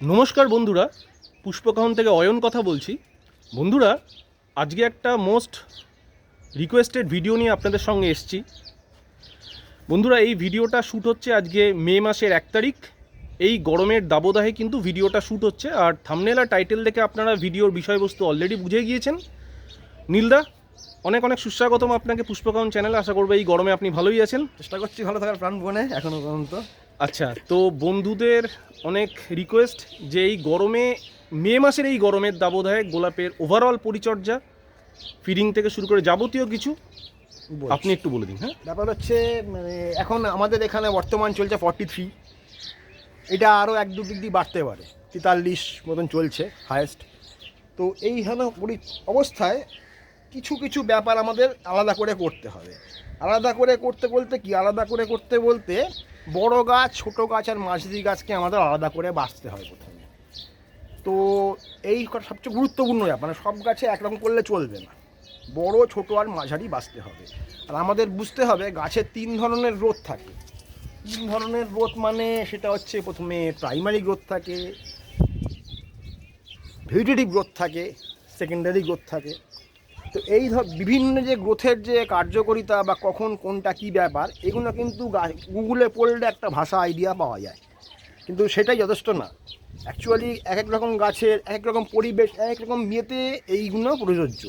নমস্কার বন্ধুরা, পুষ্পকাহন থেকে অয়ন কথা বলছি। বন্ধুরা, আজকে একটা মোস্ট রিকোয়েস্টেড ভিডিও নিয়ে আপনাদের সঙ্গে এসছি। বন্ধুরা, এই ভিডিওটা শ্যুট হচ্ছে আজকে মে মাসের এক তারিখ। এই গরমের দাবদাহে কিন্তু ভিডিওটা শ্যুট হচ্ছে। আর থামনেল আর টাইটেল দেখে আপনারা ভিডিওর বিষয়বস্তু অলরেডি বুঝে গিয়েছেন। নীলদা, অনেক অনেক সুস্বাগতম আপনাকে পুষ্পকাহন চ্যানেলে আশা করব এই গরমে আপনি ভালোই আছেন। চেষ্টা করছি ভালো থাকার প্রাণপণে এখনও পর্যন্ত। আচ্ছা তো বন্ধুদের অনেক রিকোয়েস্ট যে এই গরমে মে মাসের এই গরমের দাবদাহে গোলাপের ওভারঅল পরিচর্যা ফিডিং থেকে শুরু করে যাবতীয় কিছু আপনি একটু বলে দিন হ্যাঁ? ব্যাপার হচ্ছে মানে এখন আমাদের এখানে বর্তমান চলছে ফর্টি থ্রি এটা আরও এক দু ডিগ্রি বাড়তে পারে তেতাল্লিশ মতন চলছে হায়েস্ট তো এইখানে পরি- অবস্থায় কিছু কিছু ব্যাপার আমাদের আলাদা করে করতে হবে। আলাদা করে করতে বলতে কি? আলাদা করে করতে বলতে বড় গাছ, ছোট গাছ আর মাঝারি গাছকে আমাদের আলাদা করে বাঁচতে হয় প্রথমে। তো এই সবচেয়ে গুরুত্বপূর্ণ ব্যাপার মানে সব গাছে একরকম করলে চলবে না। বড়, ছোট আর মাঝারি বাঁচতে হবে। আর আমাদের বুঝতে হবে গাছের তিন ধরনের গ্রোথ থাকে। তিন ধরনের গ্রোথ মানে সেটা হচ্ছে প্রথমে প্রাইমারি গ্রোথ থাকে, ভেজিটেটিভ গ্রোথ থাকে, সেকেন্ডারি গ্রোথ থাকে। তো এই ধর বিভিন্ন যে গ্রোথের যে কার্যকারিতা বা কখন কোনটা কি ব্যাপার, এগুলো কিন্তু গুগলে পড়লে একটা ভাষা আইডিয়া পাওয়া যায়। কিন্তু সেটাই যথেষ্ট না। অ্যাকচুয়ালি এক এক রকম গাছের এক এক রকম পরিবেশ এক এক রকম ইয়েতে এইগুলো প্রযোজ্য।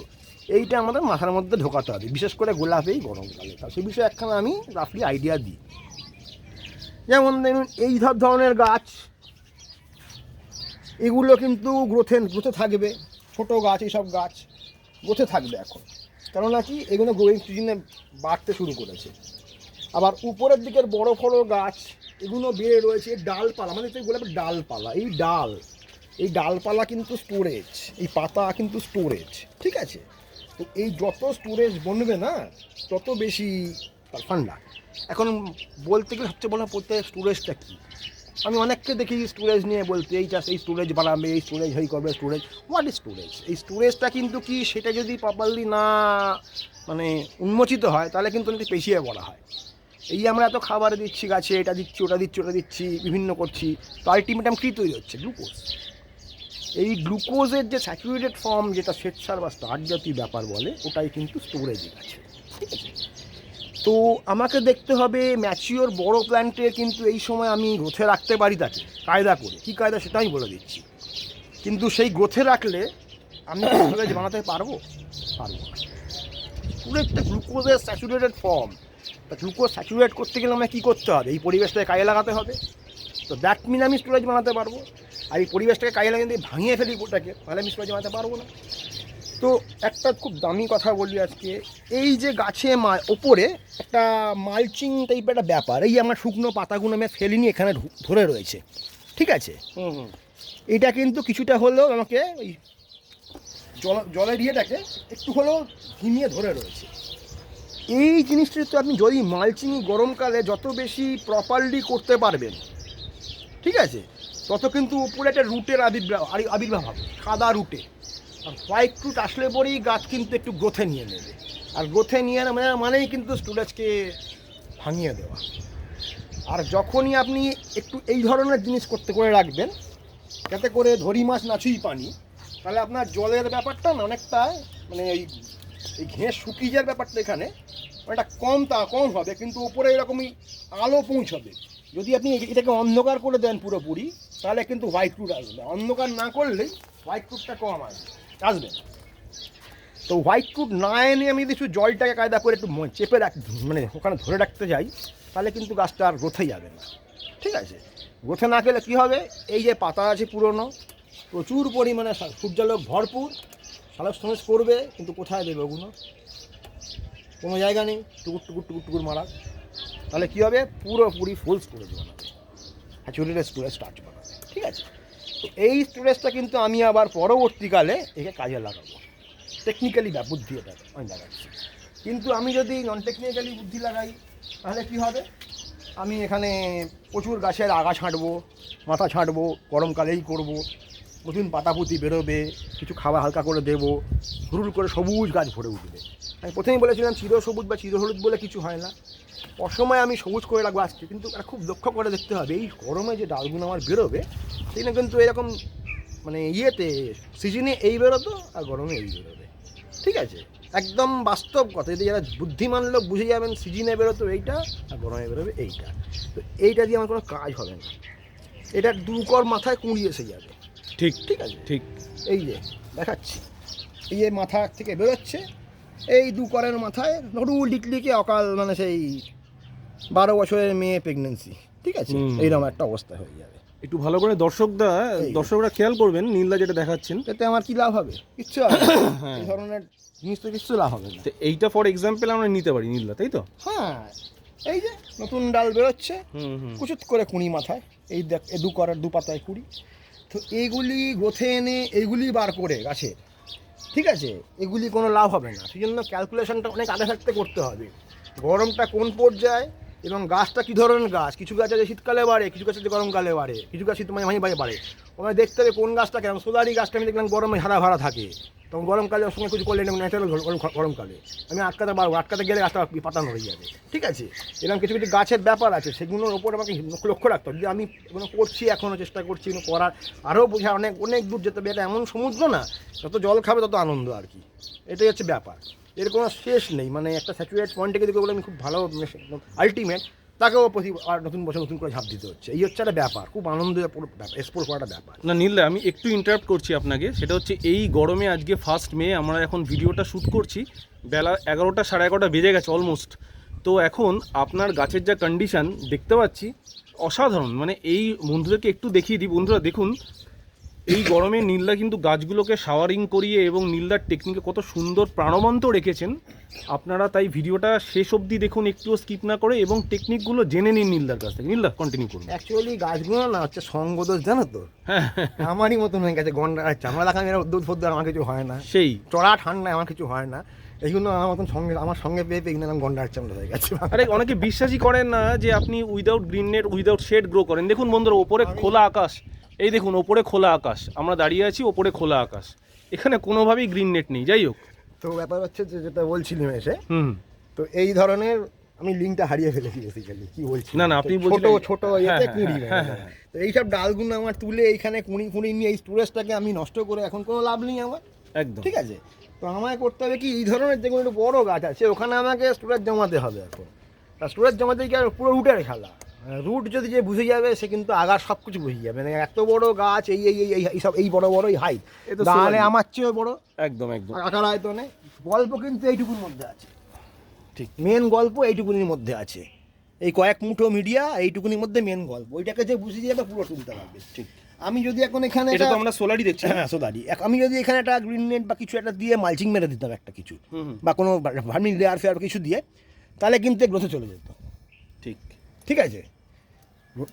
এইটা আমাদের মাথার মধ্যে ঢোকাতে হবে। বিশেষ করে গোলাপেই গরমকালে তা সে বিষয়ে একখানা আমি রাফলি আইডিয়া দিই। যেমন দেখুন এই ধর ধরনের গাছ, এগুলো কিন্তু গ্রোথে গ্রোথে থাকবে। ছোট গাছ, এইসব গাছ। গ্রোথে থাকবে এখন। কেননা কি? এগুলো গ্রোয়িং সিজনে বাড়তে শুরু করেছে। আবার উপরের দিকের বড় বড় গাছ, এগুলো বেড়ে রয়েছে ডালপালা। মানে তো গোলাপের ডালপালা, এই ডাল। এই ডালপালা কিন্তু স্টোরেজ এই পাতা কিন্তু স্টোরেজ ঠিক আছে? তো এই যত স্টোরেজ বনবে না, তত বেশি ঠান্ডা এখন বলতে গেলে সবচেয়ে বড় প্রত্যেক স্টোরেজটা কী? আমি অনেককে দেখি স্টোরেজ নিয়ে বলতে, এই চাষ, এই স্টোরেজ বানাবে, এই স্টোরেজ হই করবে স্টোরেজ হোয়াট স্টোরেজ এই স্টোরেজটা কিন্তু কি সেটা যদি প্রপারলি না মানে উন্মোচিত হয়, তাহলে কিন্তু অনেক পেছিয়ে পড়া হয়। এই আমরা এত খাবার দিচ্ছি গাছে, এটা দিচ্ছি, ওটা দিচ্ছি ওটা দিচ্ছি, বিভিন্ন করছি, তো আলটিমেটাম কী তৈরি হচ্ছে? গ্লুকোজ এই গ্লুকোজের যে স্যাচুরেটেড ফর্ম যেটা শ্বেতসার বা স্টার্চ জাতীয় ব্যাপার বলে, ওটাই কিন্তু স্টোরেজে আছে। ঠিক আছে? তো আমাকে দেখতে হবে ম্যাচিওর বড় প্ল্যান্টে কিন্তু এই সময় আমি গ্রোথে রাখতে পারি তাকে, কায়দা করে। কী কায়দা সেটা আমি বলে দিচ্ছি। কিন্তু সেই গ্রোথে রাখলে আমি স্টোরেজ বানাতে পারব? পারব না। একটা গ্লুকোজের স্যাচুরেটেড ফর্ম তা গ্লুকোজ স্যাচুরেট করতে গেলে আমাকে কী করতে হবে? এই পরিবেশটাকে কাজে লাগাতে হবে। তো দ্যাট মিন আমি স্টোরেজ বানাতে পারব। আর এই পরিবেশটাকে কাজে লাগিয়ে ভাঙিয়ে ফেলি ওটাকে তাহলে আমি স্টোরেজ বানাতে পারব না। তো একটা খুব দামি কথা বলি আজকে এই যে গাছে মা ওপরে একটা মালচিং টাইপের একটা ব্যাপার এই আমার শুকনো পাতাগুলো আমি ফেলিনি এখানে ধরে রয়েছে ঠিক আছে? হুম হুম। এটা কিন্তু কিছুটা হলেও আমাকে ওই জল জলের ইয়েটাকে একটু হলেও হিমিয়ে ধরে রয়েছে। এই জিনিসটা তো আপনি যদি মালচিং গরমকালে যত বেশি প্রপারলি করতে পারবেন ঠিক আছে? তত কিন্তু উপরে একটা রুটের আবির্ভাব আরি- আবির্ভাব হবে সাদা রুটে। আর হোয়াইট রুট আসলে পরেই গাছ কিন্তু একটু গ্রোথে নিয়ে নেবে। আর গ্রোথে নিয়ে নেওয়া মানে মানেই কিন্তু স্টুডেজকে ভাঙিয়ে দেওয়া। আর যখনই আপনি একটু এই ধরনের জিনিস করতে করে রাখবেন, যাতে করে ধরি মাছ নাচুই পানি, তাহলে আপনার জলের ব্যাপারটা না অনেকটা মানে এই এই ঘেঁস শুকিয়ে যাওয়ার ব্যাপারটা এখানে অনেকটা কম তা কম হবে, কিন্তু উপরে এরকমই আলো পৌঁছবে। যদি আপনি এটাকে অন্ধকার করে দেন পুরোপুরি, তাহলে কিন্তু হোয়াইট রুট আসবে। অন্ধকার না করলেই হোয়াইট রুটটা কম আসবে। আসবে। তো হোয়াইট রুট না এনে আমি যদি একটু জলটাকে কায়দা করে একটু চেপে রাখ মানে ওখানে ধরে রাখতে যাই তাহলে কিন্তু গাছটা আর গ্রোথে যাবে না। ঠিক আছে? গ্রোথে না গেলে কী হবে? এই যে পাতা আছে পুরনো, প্রচুর পরিমাণে সূর্যালোক ভরপুর সালোক সমেজ করবে কিন্তু কোথায় দেবে ওগুলো? কোনো জায়গা নেই, টুকুর টুকুর টুকুর টুকুর মারা। তাহলে কী হবে? পুরোপুরি ফুল স্টোরেজ বানাবে। হ্যাচুরিটা স্টোরেজ স্টার্ট বানাবে। ঠিক আছে? তো এই স্টোরেজটা কিন্তু আমি আবার পরবর্তীকালে একে কাজে লাগাবো। টেকনিক্যালি বুদ্ধি এটা, আমি লাগাচ্ছি। কিন্তু আমি যদি নন টেকনিক্যালি বুদ্ধি লাগাই, তাহলে কী হবে? আমি এখানে প্রচুর গাছের আগা ছাঁটবো, মাথা ছাঁটবো গরমকালেই করব, নতুন পাতাপুতি বেরোবে, কিছু খাবার হালকা করে দেবো হুরুল করে সবুজ গাছ ভরে উঠবে। আমি প্রথমেই বলেছিলাম চিরসবুজ বা চির হলুদ বলে কিছু হয় না। অসময়ে আমি সবুজ করে রাখব আজকে কিন্তু এটা খুব লক্ষ্য করে দেখতে হবে এই গরমে যে ডালগুলো আমার বেরোবে সেটা কিন্তু এরকম মানে ইয়েতে সিজনে এই বেরোতো আর গরমে এই বেরোবে। ঠিক আছে? একদম বাস্তব কথা যদি যারা বুদ্ধিমান লোক বুঝে যাবেন সিজনে বেরোতো এইটা আর গরমে বেরোবে এইটা। তো এইটা দিয়ে আমার কোনো কাজ হবে না। এটা দুকর মাথায় কুঁড়ি এসে যাবে। ঠিক ঠিক আছে? ঠিক। এই যে দেখাচ্ছি। এই যে মাথা থেকে বেরোচ্ছে এই দু করের মাথায় নটুল ডিকলিকে অকাল মানে সেই বারো বছরের মেয়ে প্রেগনেন্সি ঠিক আছে। এইরকম একটা অবস্থা হয়ে যাবে। একটু ভালো করে দর্শকরা। দর্শকরা খেয়াল করবেন নীলদা যেটা দেখাচ্ছেন। এতে আমার কি লাভ হবে? কিচ্ছু হবে। হ্যাঁ। এই ধরনের জিনিস তো কিচ্ছু লাভ হবে না। তো এইটা ফর এক্সাম্পল আমরা নিতে পারি নীলদা তাই তো? হ্যাঁ। এই যে নতুন ডাল বেরোচ্ছে কুচুত করে কুড়ি মাথায় এই দেখ দু করার দু পাতায় কুড়ি। তো এইগুলি গোথে এনে এইগুলি বার করে গাছের ঠিক আছে? এগুলি কোনো লাভ হবে না। সেই জন্য ক্যালকুলেশনটা অনেক আগে থাকতে করতে হবে। গরমটা কোন পর্যায়ে? এবং গাছটা কী ধরনের গাছ? কিছু গাছ আছে শীতকালে বাড়ে, কিছু গাছ আছে গরমকালে বাড়ে, কিছু গাছ শীত মাঝে মাঝে বাড়ে ওখানে দেখতে হবে কোন গাছটা কেমন। সোলারি গাছটা আমি দেখলাম গরমে হারা ভাড়া থাকে। তখন গরমকালে ওর সঙ্গে কিছু করলে ন্যাচারাল গরমকালে। আমি আটকাতে পারব, আটকাতে গেলে গাছটা পাতা নড়ে যাবে। ঠিক আছে? এরকম কিছু কিছু গাছের ব্যাপার আছে, সেগুলোর ওপর আমাকে লক্ষ্য রাখতে হবে। যে আমি এগুলো করছি এখনও চেষ্টা করছি, এগুলো করার। আরও বোঝা, অনেক অনেক দূর যেতে হবে। এটা এমন সমুদ্র না, যত জল খাবে তত আনন্দ আর কি। এটাই হচ্ছে ব্যাপার। এর কোনো শেষ নেই। মানে একটা স্যাচুরেট পয়েন্ট দিকে বলে আমি খুব ভালো আলটিমেট তাকেও প্রতি আর নতুন বছর নতুন করে ঝাঁপ দিতে হচ্ছে। এই হচ্ছে একটা ব্যাপার, খুব আনন্দ এক্সপ্লোর করাটা ব্যাপার। না, নীলদা, আমি একটু ইন্টারাপ্ট করছি আপনাকে। সেটা হচ্ছে এই গরমে আজকে ফার্স্ট মে আমরা এখন ভিডিওটা শ্যুট করছি। বেলা এগারোটা সাড়ে এগারোটা বেজে গেছে অলমোস্ট তো এখন আপনার গাছের যা কন্ডিশন দেখতে পাচ্ছি অসাধারণ। মানে এই বন্ধুদেরকে একটু দেখিয়ে দিই। বন্ধুরা, দেখুন এই গরমে নীলদা কিন্তু গাছগুলোকে শাওয়ারিং করিয়ে এবং নীলদার টেকনিকে কত সুন্দর প্রাণবন্ত রেখেছেন। আপনারা তাই ভিডিওটা শেষ অবধি দেখুন একটুও স্কিপ না করে এবং টেকনিকগুলো জেনে নিন নীলদার কাছ থেকে। নীলদা কন্টিনিউ করুন। অ্যাকচুয়ালি গাছগুলো না হচ্ছে সঙ্গদোষ জানো তো? হ্যাঁ আমারই মতন হয়ে গেছে গন্ডা চামড়া আমরা দেখাম এরা দুধ ফদ্দ আমার কিছু হয় না। সেই। চড়া ঠান্ডায় আমার কিছু হয় না। এইগুলো আমার মতন সঙ্গে আমার সঙ্গে পেয়ে পেয়ে কিনে গন্ডার চামড়া হয়ে গেছে। আরে অনেকে বিশ্বাসই করেন না যে আপনি without green net without shade grow করেন। দেখুন বন্ধুরা ওপরে খোলা আকাশ। এই দেখুন ওপরে খোলা আকাশ। আমরা দাঁড়িয়ে আছি ওপরে খোলা আকাশ। এখানে কোনোভাবেই গ্রিন নেট নেই যাই হোক। তো ব্যাপার হচ্ছে যে যেটা বলছিলাম এসে হুম। তো এই ধরনের আমি লিঙ্কটা হারিয়ে ফেলেছি বেসিক্যালি কি বলছি? না, না, আপনি ছোট ছোট হ্যাঁ, ইয়েতে হ্যাঁ, কুড়ি হ্যাঁ। তো এইসব ডালগুলো আমার তুলে এইখানে কুড়ি কুড়ি নিয়ে এই স্টোরেজটাকে আমি নষ্ট করে এখন কোনো লাভ নেই আমার। একদম। ঠিক আছে? তো আমায় করতে হবে কি এই ধরনের যেগুলো একটু বড় গাছ আছে ওখানে আমাকে স্টোরেজ জমাতে হবে এখন। তা স্টোরেজ জমাতে কি আর পুরো রুটের খেলা? রুট যদি যে বুঝে যাবে সে কিন্তু আগার সব কিছু বুঝে যাবে মানে এত বড় গাছ এই এই এই এই সব এই বড় বড় এই হাইট তাহলে আমার চেয়েও বড় একদম একদম আকার আয়তনে গল্প কিন্তু এইটুকুর মধ্যে আছে ঠিক মেন গল্প এইটুকুনির মধ্যে আছে এই কয়েক মুঠো মিডিয়া এইটুকুনির মধ্যে মেন গল্প ওইটাকে যে বুঝে যাবে পুরো তুলতে পারবে ঠিক আমি যদি এখন এখানে এটা তো আমরা সোলারই দেখছি হ্যাঁ এক- আমি যদি এখানে একটা গ্রিন নেট বা কিছু একটা দিয়ে মালচিং মেরে দিতাম একটা কিছু বা কোনো ভার্মিং লেয়ার ফেয়ার কিছু দিয়ে তাহলে কিন্তু গ্রোথে চলে যেত ঠিক ঠিক আছে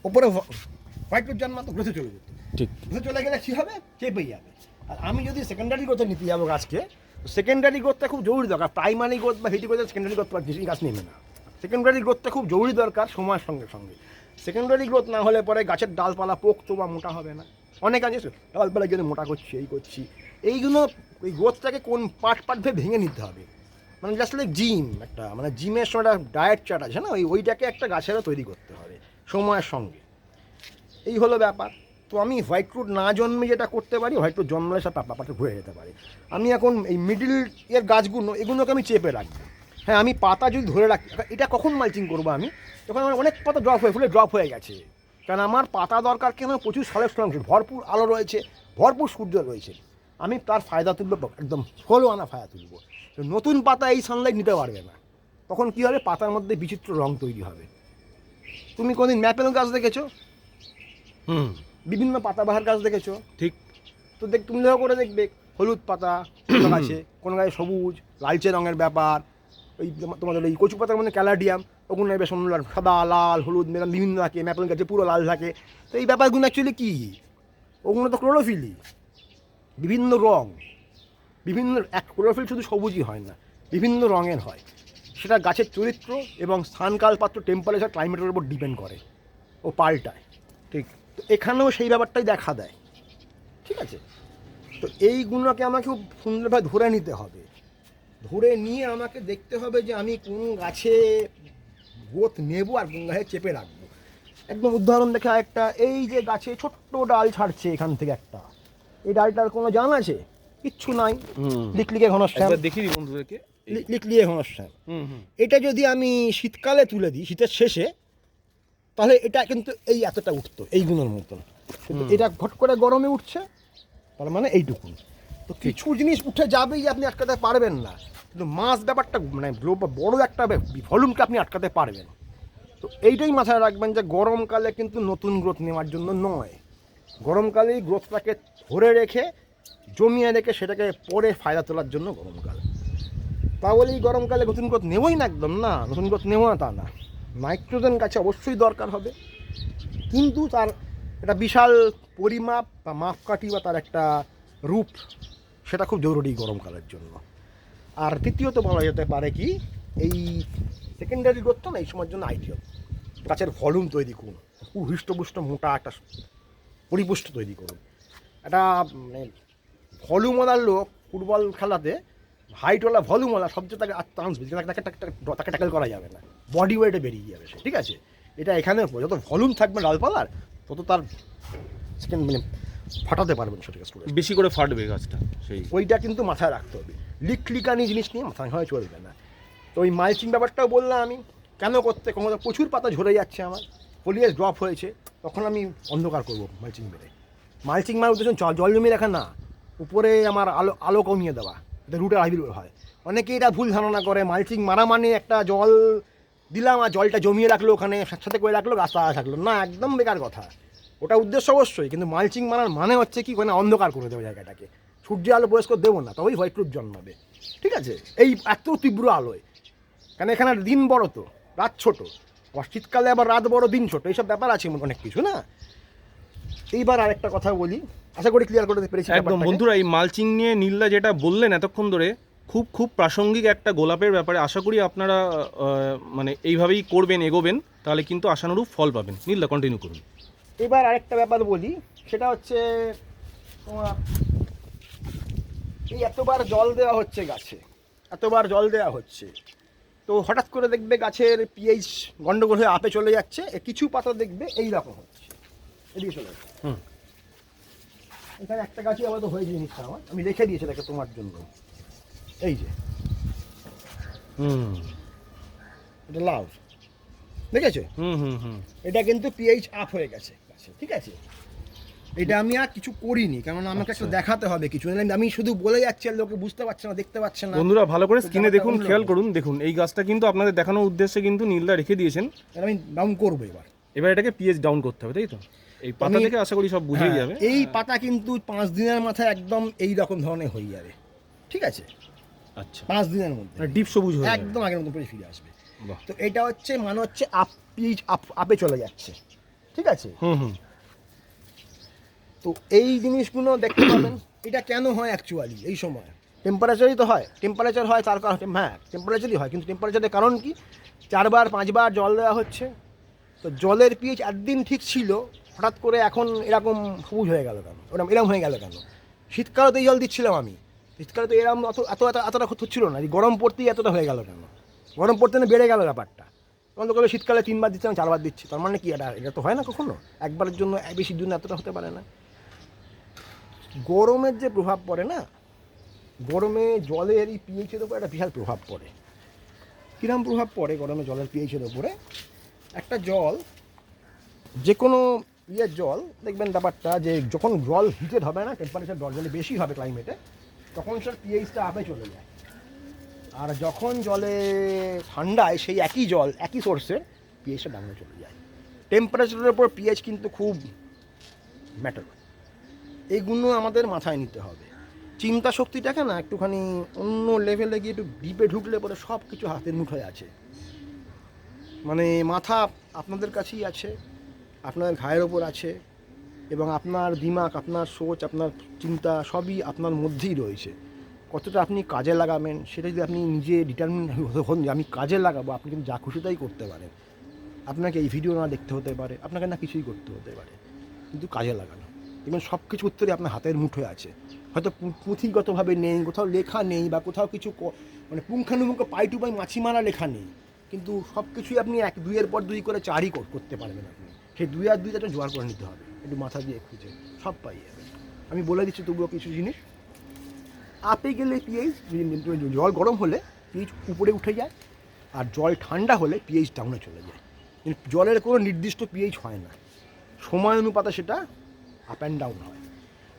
ওপরে হোয়াইট রুট জন্মাতো গ্রোথে চলে যেত। ঠিক। গ্রোথে চলে গেলে কী হবে? চেপে যাবে? আর আমি যদি সেকেন্ডারি গ্রোথে নিতে যাব গাছকে সেকেন্ডারি গ্রোথটা খুব জরুরি দরকার। প্রাইমারি গ্রোথ বা হিটি গ্রোথে সেকেন্ডারি গ্রোথ গাছ নেবে না। সেকেন্ডারি গ্রোথটা খুব জরুরি দরকার সময়ের সঙ্গে সঙ্গে। সেকেন্ডারি গ্রোথ না হলে পরে গাছের ডালপালা পোক্ত বা মোটা হবে না। অনেক আছে ডালপালা গেলে মোটা করছি এই করছি। এইগুলো ওই গ্রোথটাকে কোন পার্ট পার্ট ভেবে ভেঙে নিতে হবে। মানে জাস্ট লাইক জিম একটা মানে জিমের সময় একটা ডায়েট চার্ট আছে না? ওই ওইটাকে একটা গাছেরও তৈরি করতে হবে। সময়ের সঙ্গে। এই হলো ব্যাপার। তো আমি হোয়াইট রুট না জন্মে যেটা করতে পারি, হোয়াইট রুট জন্মলে সব ব্যাপারটা ঘুরে যেতে পারে। আমি এখন এই মিডিল এর গাছগুলো, এগুলোকে আমি চেপে রাখব। হ্যাঁ আমি পাতা যদি ধরে রাখি, এটা কখন মালচিং করব আমি? যখন আমার অনেক পাতা ড্রপ হয়ে, ফুলে ড্রপ হয়ে গেছে। কারণ আমার পাতা দরকার কেন? প্রচুর সলেক সংখ্যা ভরপুর আলো রয়েছে, ভরপুর সূর্য রয়েছে। আমি তার ফায়দা তুলবো, একদম ষোলো আনা ফায়দা তুলবো। নতুন পাতা এই সানলাইট নিতে পারবে না। তখন কী হবে? পাতার মধ্যে বিচিত্র রং তৈরি হবে। তুমি কোনদিন ম্যাপেল গাছ দেখেছ? হুম। বিভিন্ন পাতাবাহার গাছ দেখেছ? ঠিক। তো দেখ তুমি লক্ষ্য করে দেখবে হলুদ পাতা কোনো গাছে কোনো গাছে সবুজ লালচে রঙের ব্যাপার ওই তোমা- তোমাদের ওই কচু পাতার মধ্যে ক্যালাডিয়াম ওগুলো বেশ সাদা লাল হলুদ মেঘাম বিভিন্ন থাকে ম্যাপেল গাছে পুরো লাল থাকে। তো এই ব্যাপারগুলো অ্যাকচুয়ালি কী? ওগুলো তো ক্লোরোফিলই বিভিন্ন রং বিভিন্ন এক ক্লোরোফিল শুধু সবুজই হয় না বিভিন্ন রঙের হয়। সেটা গাছের চরিত্র এবং স্থানকাল পাত্র টেম্পারেচার ক্লাইমেটের উপর ডিপেন্ড করে ও পাল্টায়। ঠিক। তো এখানেও সেই ব্যাপারটাই দেখা দেয়। ঠিক আছে? তো এইগুলোকে আমাকে খুব সুন্দরভাবে ধরে নিতে হবে। ধরে নিয়ে আমাকে দেখতে হবে যে আমি কোন গাছে গোত নেব আর কোন গাছে চেপে রাখব। একদম উদাহরণ দেখে একটা এই যে গাছে ছোট্ট ডাল ছাড়ছে এখান থেকে একটা। এই ডালটার কোনো জান আছে? কিচ্ছু নাই। হুম। লিকলিকে ঘনশ্যাম। দিই বন্ধুদেরকে। লি- লিকলিকে ঘনশ্যাম হুম হুম। এটা যদি আমি শীতকালে তুলে দিই শীতের শেষে তাহলে এটা কিন্তু এই এতটা উঠতো এই গুণের মতন। কিন্তু এটা ঘট করে গরমে উঠছে তার মানে এইটুকু। তো কিছু জিনিস উঠে যাবেই আপনি আটকাতে পারবেন না। কিন্তু মাছ ব্যাপারটা মানে বড় একটা ভলিউমকে আপনি আটকাতে পারবেন। তো এইটাই মাথায় রাখবেন যে গরমকালে কিন্তু নতুন গ্রোথ নেওয়ার জন্য নয়। গরমকালেই গ্রোথটাকে ধরে রেখে জমিয়ে রেখে সেটাকে পরে ফায়দা তোলার জন্য গরমকাল। তাহলে এই গরমকালে নতুন গ্রোথ নেবই না একদম না নতুন গ্রোথ নেব না তা না। নাইট্রোজেন গাছে অবশ্যই দরকার হবে। কিন্তু তার একটা বিশাল পরিমাপ বা মাপকাঠি বা তার একটা রূপ, সেটা খুব জরুরি গরমকালের জন্য। আর তৃতীয়ত বলা যেতে পারে কি, এই সেকেন্ডারি গ্রোথটা না, এই সময়ের জন্য আইডিয়াল গাছের ভলিউম তৈরি করুন হৃষ্টপুষ্ট মোটা একটা পরিপুষ্ট তৈরি করুন। একটা মানে ভলিউমওয়ালার লোক ফুটবল খেলাতে হাইটওয়ালা ভলিউমওয়ালা সবচেয়ে তাকে চান্স বেশি তাকে তাকে ট্যাকেল করা যাবে না। বডি ওয়েটে বেরিয়ে যাবে সে ঠিক আছে? এটা এখানে যত ভলিউম থাকবে ডালপালার তত তার সেকেন্ড মানে ফাটাতে পারবেন সেটাকে স্টুডেন্ট বেশি করে ফাটবে গাছটা সেই। ওইটা কিন্তু মাথায় রাখতে হবে। লিকলিকানি জিনিস নিয়ে মাথায় হয় চলবে না। তো ওই মালচিং ব্যাপারটাও বললাম আমি কেন করতে কখনো প্রচুর পাতা ঝরে যাচ্ছে আমার। ফলিয়াস ড্রপ হয়েছে তখন আমি অন্ধকার করব মালচিং মেরে মালচিং মার উদ্দেশ্য জল জল জমিয়ে রাখা না উপরে আমার আলো আলো কমিয়ে দেওয়া। যাতে রুটের আবির হয়। অনেকে এটা ভুল ধারণা করে, মালচিং মারা মানে একটা জল দিলাম আর জলটা জমিয়ে রাখল ওখানে, সাথে করে রাখল, রাস্তা থাকল। না, একদম বেকার কথা। ওটা উদ্দেশ্য অবশ্যই, কিন্তু মালচিং মারার মানে হচ্ছে কি, ওখানে অন্ধকার করে দেবো জায়গাটাকে। সূর্য আলো বয়স্ক দেবো না, তবেই হোয়াইট রুট জন্মাবে। ঠিক আছে? এই এত তীব্র আলোয়। কারণ এখানে দিন বড় তো, রাত ছোটো। শীতকালে আবার রাত বড়, দিন ছোট। এইসব ব্যাপার আছে অনেক কিছু, না? এইবার আরেকটা কথা বলি। আশা করি ক্লিয়ার করতে পেরেছি একদম বন্ধুরা এই মালচিং নিয়ে নীলদা যেটা বললেন এতক্ষণ ধরে খুব খুব প্রাসঙ্গিক একটা গোলাপের ব্যাপারে আশা করি আপনারা মানে এইভাবেই করবেন এগোবেন তাহলে কিন্তু আশানুরূপ ফল পাবেন। নীলদা কন্টিনিউ করুন। এবার আরেকটা ব্যাপার বলি সেটা হচ্ছে এই এতবার জল দেওয়া হচ্ছে গাছে এতবার জল দেওয়া হচ্ছে। তো হঠাৎ করে দেখবে গাছের পিএইচ গন্ডগোল হয়ে আপে চলে যাচ্ছে কিছু পাতা দেখবে এই রকম হচ্ছে। এদিকে চলে। হুম। এখানে একটা গাছই আবার তো হয়েছে জিনিসটা আমার। আমি রেখে দিয়েছি দেখে তোমার জন্য। এই যে। হুম। এটা লাভ দেখেছ? হুম হুম হুম। এটা কিন্তু পিএইচ আপ হয়ে গেছে। ঠিক আছে? এটা আমি আর কিছু করিনি কারণ আমাকে একটা আচ্ছা। দেখাতে হবে কিছু। আমি শুধু বলে যাচ্ছি আর লোকে বুঝতে পারছে না দেখতে পাচ্ছে না। বন্ধুরা ভালো করে স্ক্রিনে দেখুন খেয়াল করুন দেখুন। এই গাছটা কিন্তু আপনাদের দেখানোর উদ্দেশ্যে কিন্তু নীলদা রেখে দিয়েছেন। আমি ডাউন করব এবার। এবার এটাকে পিএইচ ডাউন করতে হবে তাই তো? এই পাতা থেকে আশা করি সব বুঝেই হ্যাঁ, যাবে। এই পাতা কিন্তু পাঁচ দিনের মাথায় একদম এই রকম ধরনের হয়ে যাবে। ঠিক আছে? আচ্ছা। পাঁচ দিনের মধ্যে। ডিপ সবুজ হয়ে একদম আগের মতো করে ফিরে আসবে। তো এটা হচ্ছে মানে হচ্ছে আপ আপে চলে যাচ্ছে। ঠিক আছে? হুম হুম। তো এই জিনিসগুলো দেখতে পাবেন। এটা কেন হয় অ্যাকচুয়ালি এই সময়? টেম্পারেচারই তো হয়। টেম্পারেচার হয় তার কারণ হ্যাঁ টেম্পারেচারই হয়। কিন্তু টেম্পারেচারের কারণ কি? চারবার পাঁচবার জল দেওয়া হচ্ছে। তো জলের পিএইচ একদিন ঠিক ছিল হঠাৎ করে এখন এরকম সবুজ হয়ে গেল কেন? ওরকম এরকম হয়ে গেল কেন? শীতকালে তো এই জল দিচ্ছিলাম আমি। শীতকালে তো এরকম অত এত এত এতটা হচ্ছিল না। গরম পড়তেই এতটা হয়ে গেল কেন? গরম পড়তে না বেড়ে গেল ব্যাপারটা। তখন তো শীতকালে তিনবার দিচ্ছে, আমি চারবার দিচ্ছি। তার মানে কি এটা এটা তো হয় না কখনো? একবারের জন্য বেশির দিন এতটা হতে পারে না। গরমের যে প্রভাব পড়ে না, গরমে জলের এই পিএইচের উপর একটা বিশাল প্রভাব পড়ে। কিরম প্রভাব পড়ে গরমে জলের পিএইচের ওপরে একটা জল যে কোনো ইয়ের জল, দেখবেন ব্যাপারটা যে যখন জল হিটেড হবে না টেম্পারেচার জল বেশি হবে ক্লাইমেটে তখন সেটার পিএইচটা আপে চলে যায়। আর যখন জলে ঠান্ডায় সেই একই জল, একই সোর্সের পিএইচটা ডাউনে চলে যায়। টেম্পারেচারের উপর পিএইচ কিন্তু খুব ম্যাটার এইগুলো আমাদের মাথায় নিতে হবে। চিন্তা শক্তিটাকে না একটুখানি অন্য লেভেলে গিয়ে একটু ডিপে ঢুকলে পরে সব কিছু হাতের মুঠোয় আছে। মানে মাথা আপনাদের কাছেই আছে। আপনার ঘায়ের ওপর আছে এবং আপনার দিমাগ, আপনার সোচ, আপনার চিন্তা সবই আপনার মধ্যেই রয়েছে। কতটা আপনি কাজে লাগাবেন সেটা যদি আপনি নিজে ডিটারমিন হন যে আমি কাজে লাগাবো, আপনি কিন্তু যা খুশি তাই করতে পারেন। আপনাকে এই ভিডিও না দেখতে হতে পারে, আপনাকে না কিছুই করতে হতে পারে, কিন্তু কাজে লাগানো। এবং সব কিছু উত্তরে আপনার হাতের মুঠোয় আছে। হয়তো পুঁথিগতভাবে নেই, কোথাও লেখা নেই বা কোথাও কিছু মানে পুঙ্খানুপুঙ্খ পাই টু পাই মাছি মারা লেখা নেই। কিন্তু সব কিছুই আপনি এক, দুইয়ের পর দুই করে চারই কর- করতে পারবেন আপনি। সেই দুই আর দুই একটা জোগাড় করে নিতে হবে। একটু মাথা দিয়ে খুঁজে, সব পাই যাবে। আমি বলে দিচ্ছি তবুও কিছু জিনিস। আপে গেলে পিএইচ জল গরম হলে পিএইচ উপরে উঠে যায়, আর জল ঠান্ডা হলে পিএইচ ডাউনে চলে যায়। জলের কোনো নির্দিষ্ট পিএইচ হয় না। সময় অনুপাতে সেটা আপ অ্যান্ড ডাউন হয়।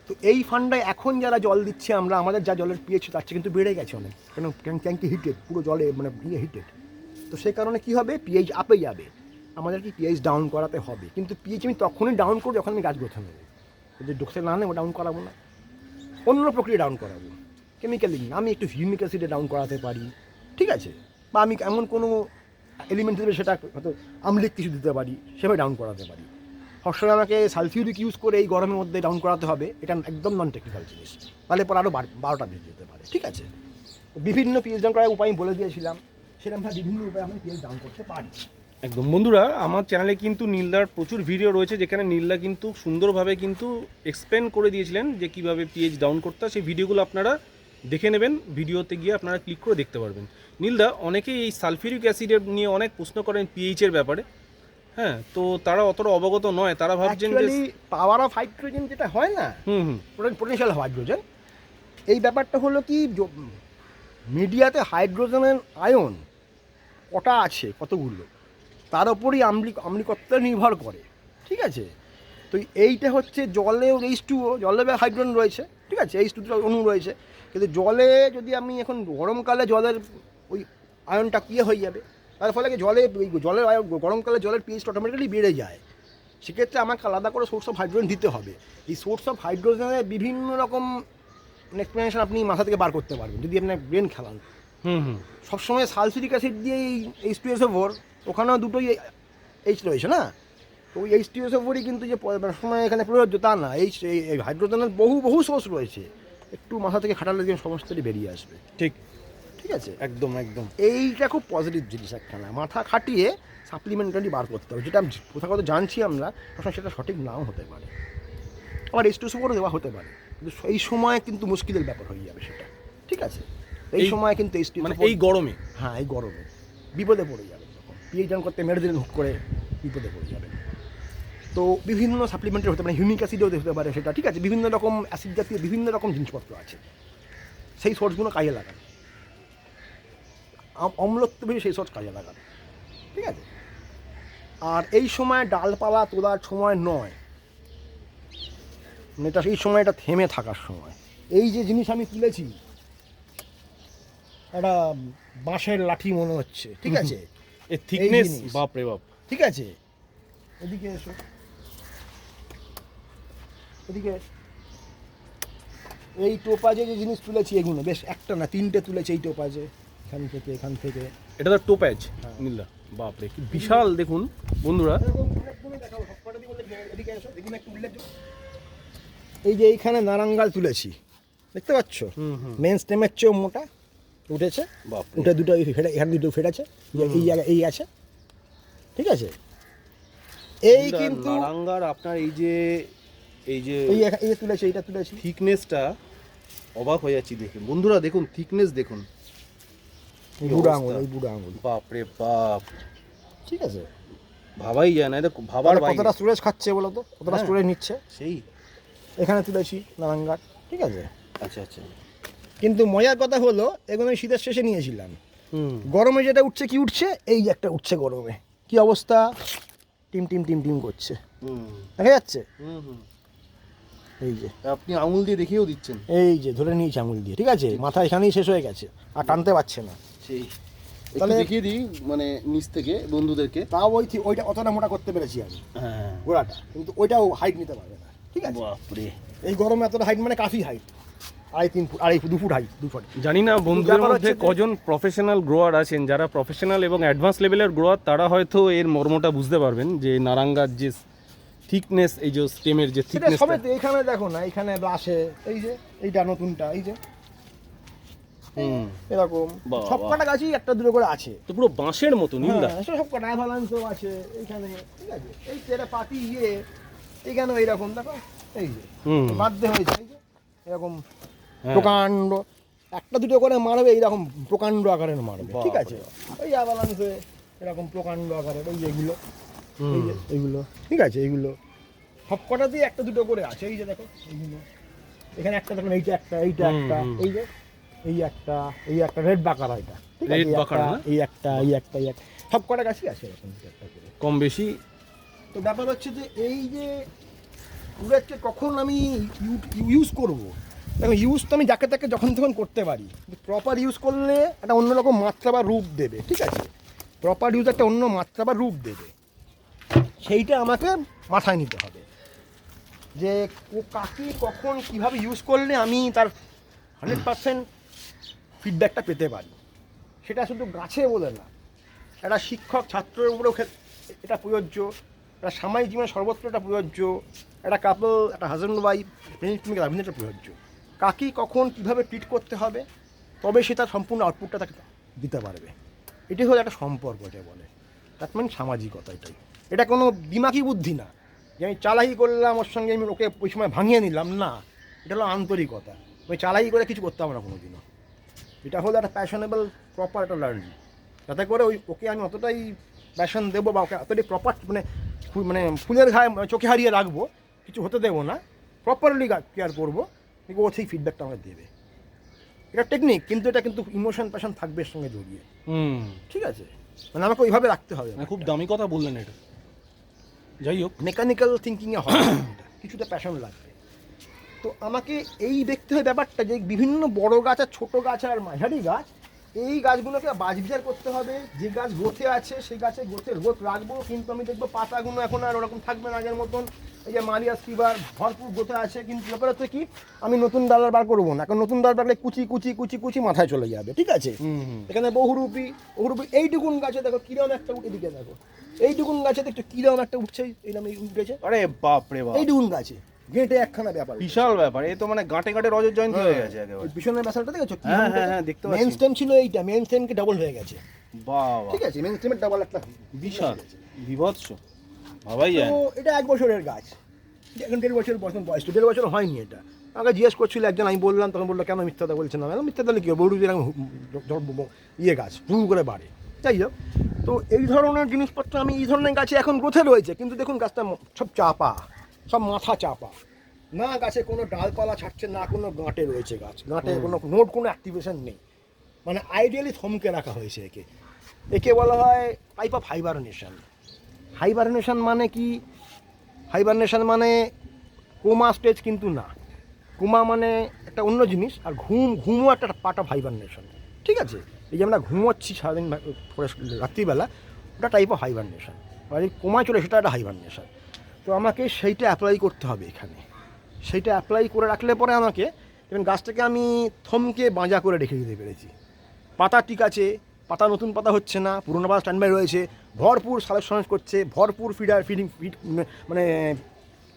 তো এই ফান্ডায় এখন যারা জল দিচ্ছে, আমরা আমাদের যা জলের পিএইচ তার চেয়ে কিন্তু বেড়ে গেছে অনেক। কেন ট্যাঙ্ক হিটেড পুরো জলে মানে ইয়ে হিটেড তো সেই কারণে কী হবে? পিএইচ আপে যাবে। আমাদের কি পিএইচ ডাউন করাতে হবে। কিন্তু পিএইচ আমি তখনই ডাউন করব যখন আমি গাছ গোথা নেব যদি ডোক্সে না নেব ডাউন করাবো না। অন্য প্রক্রিয়া ডাউন করাবো। কেমিক্যালি আমি একটু হিউমিক অ্যাসিডে ডাউন করাতে পারি। ঠিক আছে? বা আমি এমন কোনো এলিমেন্ট দেবে সেটা হয়তো আমলিক কিছু দিতে পারি, সেভাবে ডাউন করাতে পারি। সবসময় আমাকে সালফিউরিক ইউজ করে এই গরমের মধ্যে ডাউন করাতে হবে। এটা একদম নন টেকনিক্যাল জিনিস। তাহলে পর আরও বারোটা বেজে যেতে পারে। ঠিক আছে? বিভিন্ন পিএইচ ডাউন করার উপায় আমি বলে দিয়েছিলাম। সেরকমভাবে বিভিন্ন উপায়ে আমি পিএইচ ডাউন করতে পারি। একদম। বন্ধুরা আমার চ্যানেলে কিন্তু নীলদার প্রচুর ভিডিও রয়েছে যেখানে নীলদা কিন্তু সুন্দরভাবে কিন্তু এক্সপ্লেন করে দিয়েছিলেন যে কীভাবে পিএইচ ডাউন করতে সেই ভিডিওগুলো আপনারা দেখে নেবেন ভিডিওতে গিয়ে আপনারা ক্লিক করে দেখতে পারবেন। নীলদা অনেকেই এই সালফিউরিক অ্যাসিডের নিয়ে অনেক প্রশ্ন করেন পিএইচের ব্যাপারে। হ্যাঁ তো তারা অতটা অবগত নয় তারা ভাবছেন যে পাওয়ার অফ হাইড্রোজেন যেটা হয় না হুম হুম। পোটেনশিয়াল হাইড্রোজেন এই ব্যাপারটা হলো কি মিডিয়াতে হাইড্রোজেনের আয়ন কটা আছে কতগুলো? তার ওপরই আম্লিক আম্লিকত্ব নির্ভর করে ঠিক আছে? তো এইটা হচ্ছে জলে এইচ টু জলে হাইড্রোজেন রয়েছে ঠিক আছে? এইচ টু অণু রয়েছে। কিন্তু জলে যদি আমি এখন গরমকালে জলের ওই আয়নটা কিয়ে হয়ে যাবে তার ফলে কি জলে ওই জলের আয়ন গরমকালে জলের পিএইচটা অটোমেটিক্যালি বেড়ে যায়। সেক্ষেত্রে আমাকে আলাদা করে সোর্স অফ হাইড্রোজেন দিতে হবে। এই সোর্স অফ হাইড্রোজেনের বিভিন্ন রকম এক্সপ্লেনেশন আপনি মাথা থেকে বার করতে পারবেন যদি আপনার ব্রেন খেলান। হুম হুম। সবসময় সালফিউরিক অ্যাসিড দিয়ে এই এইচ টু এস ওখানেও দুটোই এইচ রয়েছে না? তো ওই এইচ টু এস কিন্তু যে মানে সময় এখানে প্রযোজ্য তা না। এই এই হাইড্রোজেনের বহু বহু সোর্স রয়েছে। একটু মাথা থেকে খাটালে দিয়ে সমস্তটি বেরিয়ে আসবে। ঠিক। ঠিক আছে? একদম একদম। এইটা খুব পজিটিভ জিনিস একখানা। মাথা খাটিয়ে সাপ্লিমেন্টারি বার করতে হবে। যেটা কোথাও জানছি আমরা তখন সেটা সঠিক নাও হতে পারে। আবার এইচ টু করে দেওয়া হতে পারে। কিন্তু এই সময় কিন্তু মুশকিলের ব্যাপার হয়ে যাবে সেটা। ঠিক আছে? এই এই- সময় কিন্তু এইচ মানে এই গরমে? হ্যাঁ এই গরমে। বিপদে পড়ে যাবে। তখন পিএইচ করতে মেরে দিলেন হুক করে বিপদে পড়ে যাবে তো বিভিন্ন সাপ্লিমেন্টারি হতে পারে হিউমিক অ্যাসিডও হতে পারে সেটা ঠিক আছে বিভিন্ন রকম অ্যাসিড জাতীয় বিভিন্ন রকম জিনিসপত্র আছে। সেই সোর্সগুলো কাজে লাগান। অম্লত্ব বেশি সেই সোর্স কাজে লাগান। ঠিক আছে? আর এই সময় ডালপালা তোলার সময় নয়। মানে এটা এই সময়টা থেমে থাকার সময়। এই যে জিনিস আমি তুলেছি একটা বাঁশের লাঠি মনে হচ্ছে ঠিক আছে? এর থিকনেস। বাপ রে বাপ। ঠিক আছে? এদিকে এসো। এদিকে এই টোপাজে যে জিনিস তুলেছি এগুলো বেশ একটা না তিনটে তুলেছি এই টোপাজে। এখান থেকে এখান থেকে। এটা তো টোপ্যাজ হ্যাঁ। নীলদা। বাপ রে কি বিশাল দেখুন বন্ধুরা। এই যে এইখানে নারাঙ্গাল তুলেছি দেখতে পাচ্ছ? হুম হুম। মেন স্টেমের চেয়েও মোটা। উঠেছে। উঠে দুটো ফেটে এখানে দুটো ফেটেছে। এই জায়গায় এই আছে। ঠিক আছে? এই কিন্তু নারাঙ্গার আপনার এই যে এই যে এই এই তুলেছে এইটা তুলেছি। থিকনেসটা অবাক হয়ে যাচ্ছি দেখে। বন্ধুরা দেখুন থিকনেস দেখুন। বুড়ো। আঙুল এই বুড়ো আঙুল। বাপ রে বাপ। ঠিক আছে? ভাবাই যায় না এটা ভাবার কতটা স্টোরেজ খাচ্ছে বলো তো? কতটা হ্যাঁ। স্টোরেজ নিচ্ছে? সেই। এখানে তুলেছি নারাঙ্গার ঠিক আছে? আচ্ছা আচ্ছা। কিন্তু মজার কথা হলো এগুলো আমি শীতের শেষে নিয়েছিলাম। হুম। গরমে যেটা উঠছে কি উঠছে এই যে একটা উঠছে গরমে। কি অবস্থা? টিম টিম টিম টিম করছে। হুম। দেখা যাচ্ছে? হুম হুম। এই যে। আপনি আঙুল দিয়ে দেখিয়েও দিচ্ছেন। এই যে ধরে নিয়েছে আঙুল দিয়ে ঠিক আছে? মাথা এখানেই শেষ হয়ে গেছে আর টানতে পারছে না। সেই। তাহলে- দেখিয়ে দিই মানে নিচ থেকে বন্ধুদেরকে। তাও ওই ওইটা অতটা মোটা করতে পেরেছি আমি হ্যাঁ। গোড়াটা। কিন্তু ওইটাও হাইট নিতে পারবে না ঠিক আছে? বাপরে। এই গরমে এতটা হাইট মানে কাফি হাইট আড়াই তিন ফুট আড়াই দু ফুট হাইট দু ফুট। জানি না বন্ধুদের মধ্যে কজন প্রফেশনাল গ্রোয়ার আছেন যারা প্রফেশনাল এবং অ্যাডভান্স লেভেলের গ্রোয়ার তারা হয়তো এর মর্মটা বুঝতে পারবেন যে নারাঙ্গার যে থিকনেস এই যে স্টেমের যে থিকনেস সবে এখানে দেখো না এখানে আসে এই যে এইটা নতুনটা এই যে। এরকম সব কটা গাছই একটা দুটো করে আছে। তো পুরো বাঁশের মতো নীলদা হ্যাঁ, সব কটা অ্যাভালান্সও আছে এইখানে ঠিক আছে? এই তেরা পাতি ইয়ে এইখানে এইরকম দেখো? এই যে হুম। বাধ্য হয়েছে এই যে এরকম। প্রকাণ্ড। একটা দুটো করে মারবে এইরকম প্রকাণ্ড আকারের মারবে ঠিক আছে? ওই অ্যাভালান্সে এরকম প্রকাণ্ড আকারের ওই এগুলো এইগুলো ঠিক আছে? এইগুলো। সব কটাতেই একটা দুটো করে আছে এই যে দেখো এইগুলো। এখানে একটা দেখুন এইটা একটা এইটা একটা এই যে এই একটা এই একটা রেড বাকারা এটা একটা, বাকারা এই একটা এই একটা এই একটা। সব কটা গাছই আছে এরকম একটা করে। কম বেশি? তো ব্যাপার হচ্ছে যে এই যে কখন আমি ইউজ করব? দেখো ইউজ তো আমি যাকে তাকে যখন তখন করতে পারি। প্রপার ইউজ করলে একটা অন্যরকম মাত্রা বা রূপ দেবে, ঠিক আছে? প্রপার ইউজ একটা অন্য মাত্রা বা রূপ দেবে। সেইটা আমাকে মাথায় নিতে হবে। যে কাকে কখন কীভাবে ইউজ করলে আমি তার হান্ড্রেড পার্সেন্ট ফিডব্যাকটা পেতে পারি। সেটা শুধু গাছে বলে না, একটা শিক্ষক ছাত্রের উপরেও এটা প্রযোজ্য, একটা সামাজিক জীবনে সর্বত্র এটা প্রযোজ্য, একটা কাপল একটা হাজব্যান্ড ওয়াইফ প্রেমিক প্রেমিকা এটা প্রযোজ্য। কাকে কখন কীভাবে ট্রিট করতে হবে, তবে সে তার সম্পূর্ণ আউটপুটটা তাকে দিতে পারবে। এটাই হলো একটা সম্পর্ক যে বলে। দ্যাট মিন সামাজিকতা এটাই। এটা কোনো দিমাকি বুদ্ধি না। যে আমি চালাকি করলাম, ওর সঙ্গে আমি ওকে ওই সময় ভাঙিয়ে নিলাম, না। এটা হলো আন্তরিকতা। ওই চালাকি করে কিছু করতে না কোনো দিনও এটা হলো একটা প্যাশনেবল প্রপার একটা লার্নিং যাতে করে ওই ওকে আমি অতটাই প্যাশন দেবো বা ওকে অতটাই প্রপার মানে মানে ফুলের ঘায়ে, চোখে হারিয়ে রাখব, কিছু হতে দেবো না। প্রপারলি কেয়ার করব। দেখব ও সেই ফিডব্যাকটা আমাকে দেবে। এটা টেকনিক কিন্তু এটা কিন্তু ইমোশন প্যাশন থাকবে এর সঙ্গে জড়িয়ে। হুম। ঠিক আছে? মানে আমাকে ওইভাবে রাখতে হবে মানে খুব দামি কথা বললেন এটা। যাই হোক। মেকানিক্যাল থিঙ্কিংয়ে হয় কিছুটা প্যাশন লাগবে। তো আমাকে এই দেখতে হয় ব্যাপারটা যে বিভিন্ন বড় গাছ আর ছোটো গাছ আর মাঝারি গাছ এই গাছগুলোকে বাজ বিচার করতে হবে। যে গাছ গোথে আছে সেই গাছে গোথে রোদ রাখব। কিন্তু আমি দেখব পাতাগুলো এখন আর ওরকম থাকবে না আগের মতন। এই যে মারিয়া স্কিবার ভরপুর গোথে আছে কিন্তু ব্যাপার হচ্ছে কি আমি নতুন ডাল আর বার করব না এখন নতুন ডাল বাড়লে কুচি কুচি কুচি কুচি মাথায় চলে যাবে ঠিক আছে? এখানে বহুরূপী বহুরূপী এইটুকুন গাছে দেখো কিরম একটা উঠে দিকে দেখো। এইটুকুন গাছে দেখছ কিরম একটা উঠছে এই উঠেছে? আরে বাপ রে বাপ। এইটুকুন গাছে গেটে একখানা ব্যাপার। বিশাল ব্যাপার এ তো মানে গাঁটে গাঁটে রজত জয়ন্তী হয়ে গেছে একেবারে। পিছনের ব্যাসালটা দেখেছ? হ্যাঁ, হ্যাঁ, হ্যাঁ, দেখতে পাচ্ছি। মেন স্টেম ছিল এইটা মেন স্টেমকে ডাবল হয়ে গেছে। বাবা। ঠিক আছে মেন স্টেমের ডাবল একটা বিশাল বিভৎস। ভাবাই যায় তো এটা এক বছরের গাছ। এখন দেড় বছর বছর বয়স তো দেড় বছর হয়নি এটা। আমাকে জিজ্ঞেস করছিল একজন আমি বললাম তখন বলল কেন মিথ্যাটা বলছেন না? মিথ্যা তাহলে কি বড় এরকম ইয়ে গাছ হু করে বাড়ে। যাই হোক তো এই ধরনের জিনিসপত্র আমি এই ধরনের গাছে এখন গোথে রয়েছে। কিন্তু দেখুন গাছটা সব চাপা সব মাথা চাপা। না গাছে কোনো ডালপালা ছাড়ছে না কোনো গাঁটে রয়েছে গাছ। গাঁটে কোনো নোট কোনো অ্যাক্টিভেশন নেই। মানে আইডিয়ালি থমকে রাখা হয়েছে একে। একে বলা হয় টাইপ অফ হাইবারনেশন হাইবারনেশন মানে কি? হাইবারনেশন মানে কোমা স্টেজ কিন্তু না। কোমা মানে একটা অন্য জিনিস আর ঘুম, ঘুমও একটা পার্ট অফ হাইবারনেশন ঠিক আছে? এই যে আমরা ঘুমোচ্ছি সারাদিন রাত্রিবেলা, ওটা টাইপ অফ হাইবারনেশন আর এই কোমায় চলে, সেটা একটা হাইবারনেশন তো আমাকে সেইটা অ্যাপ্লাই করতে হবে এখানে। সেইটা অ্যাপ্লাই করে রাখলে পরে আমাকে যেমন গাছটাকে আমি থমকে বাঁজা করে রেখে দিতে পেরেছি। পাতা ঠিক আছে পাতা নতুন পাতা হচ্ছে না, পুরোনো পাতা স্ট্যান্ড বাই রয়েছে, ভরপুর সমাজ করছে, ভরপুর ফিডার ফিডিং ফিড মানে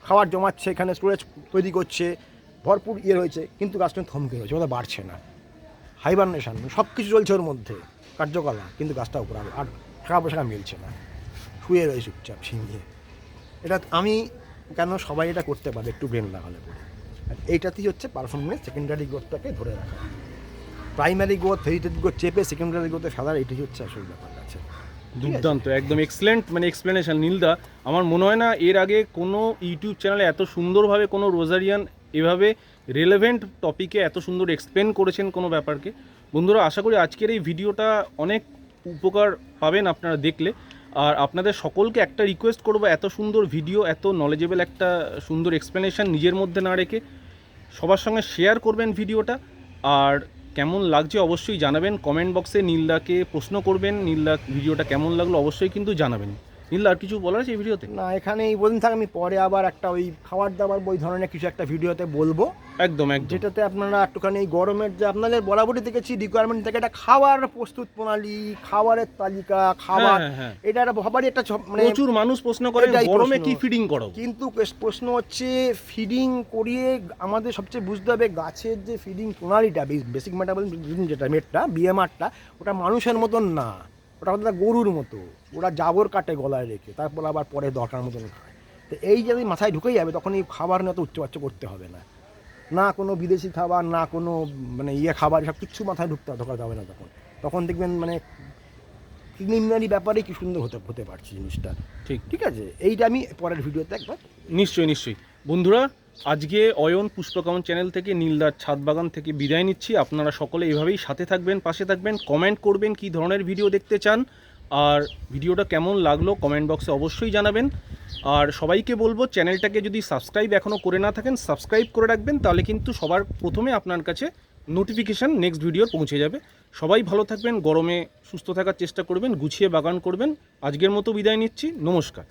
খাবার জমাচ্ছে, এখানে স্টোরেজ তৈরি করছে, ভরপুর ইয়ে রয়েছে, কিন্তু গাছটা থমকে রয়েছে, ওটা বাড়ছে না। হাইবারনেশন সব কিছু চলছে ওর মধ্যে, কার্যকলাপ, কিন্তু গাছটা উপরে আর টাকা পয়সা মিলছে না। শুয়ে রয়েছে চুপচাপ ছিঙিয়ে এটা আমি কেন সবাই এটা করতে পারে, একটু ব্রেন লাগালে পরে। এইটাতেই হচ্ছে পারফরমেন্স সেকেন্ডারি গ্রোথটাকে ধরে রাখা। প্রাইমারি গ্রোথ ভেজিটেটিভ গ্রোথ চেপে সেকেন্ডারি গ্রোথে ফেলার এটাই হচ্ছে আসল ব্যাপার আছে? দুর্দান্ত, একদম এক্সেলেন্ট মানে এক্সপ্লেনেশন নীলদা। আমার মনে হয় না এর আগে কোনো ইউটিউব চ্যানেলে এত সুন্দরভাবে কোনো রোজারিয়ান এভাবে রেলেভেন্ট টপিকে এত সুন্দর এক্সপ্লেন করেছেন কোনো ব্যাপারকে। বন্ধুরা, আশা করি আজকের এই ভিডিওটা অনেক উপকার পাবেন আপনারা দেখলে। আর আপনাদের সকলকে একটা রিকোয়েস্ট করব, এত সুন্দর ভিডিও এত নলেজেবল একটা সুন্দর এক্সপ্লেনেশন নিজের মধ্যে না রেখে সবার সঙ্গে শেয়ার করবেন ভিডিওটা আর কেমন লাগছে অবশ্যই জানাবেন। কমেন্ট বক্সে নীলদাকে প্রশ্ন করবেন। নীলদা, ভিডিওটা কেমন লাগল অবশ্যই কিন্তু জানাবেন। নীলদা আর কিছু বলার আছে এই ভিডিওতে? না এখানে এই বলুন থাক আমি পরে আবার একটা ওই খাবার দাবার ওই ধরনের কিছু একটা ভিডিওতে বলব। একদম একদম। যেটাতে আপনারা একটুখানি এই গরমের যে আপনাদের বরাবরই দেখেছি রিকোয়ারমেন্ট থেকে একটা খাবার প্রস্তুত প্রণালী খাবারের তালিকা খাবার হ্যাঁ, হ্যাঁ। এটা একটা সবারই একটা মানে প্রচুর মানুষ প্রশ্ন এটাই গরমে। কি ফিডিং করাবো? কিন্তু প্রশ্ন হচ্ছে ফিডিং করিয়ে আমাদের সবচেয়ে বুঝতে হবে গাছের যে ফিডিং প্রণালীটা বেসিক মেটাবলিজম যেটা মেটটা বিএমআরটা ওটা মানুষের মতন না ওটা গরুর মতো। ওরা জাবর কাটে গলায় রেখে তারপর আবার পরে দরকার মতন খায়। তো এই যদি মাথায় ঢুকে যাবে তখন এই খাবার নিয়ে তো উচ্চবাচ্চ করতে হবে না। না কোনো বিদেশি খাবার না কোনো মানে ইয়ে খাবার সব কিচ্ছু মাথায় ঢুকতে ঢোকা যাবে না তখন। তখন দেখবেন মানে প্রিলিমিনারি ব্যাপারে কি সুন্দর হতে হতে পারছে জিনিসটা। ঠিক। ঠিক আছে? এইটা আমি পরের ভিডিওতে একবার নিশ্চয়ই নিশ্চয়ই। বন্ধুরা আজকে অয়ন পুষ্পকামন চ্যানেল থেকে নীলদার ছাদ বাগান থেকে বিদায় নিচ্ছি। আপনারা সকলে এভাবেই সাথে থাকবেন পাশে থাকবেন কমেন্ট করবেন কী ধরনের ভিডিও দেখতে চান। আর ভিডিওটা কেমন লাগল কমেন্ট বক্সে অবশ্যই জানাবেন। আর সবাইকে বলব, চ্যানেলটাকে যদি সাবস্ক্রাইব এখনও করে না থাকেন সাবস্ক্রাইব করে রাখবেন, তাহলে কিন্তু সবার প্রথমে আপনার কাছে নোটিফিকেশান নেক্সট ভিডিওর পৌঁছে যাবে। সবাই ভালো থাকবেন, গরমে সুস্থ থাকার চেষ্টা করবেন, গুছিয়ে বাগান করবেন। আজকের মতো বিদায় নিচ্ছি, নমস্কার।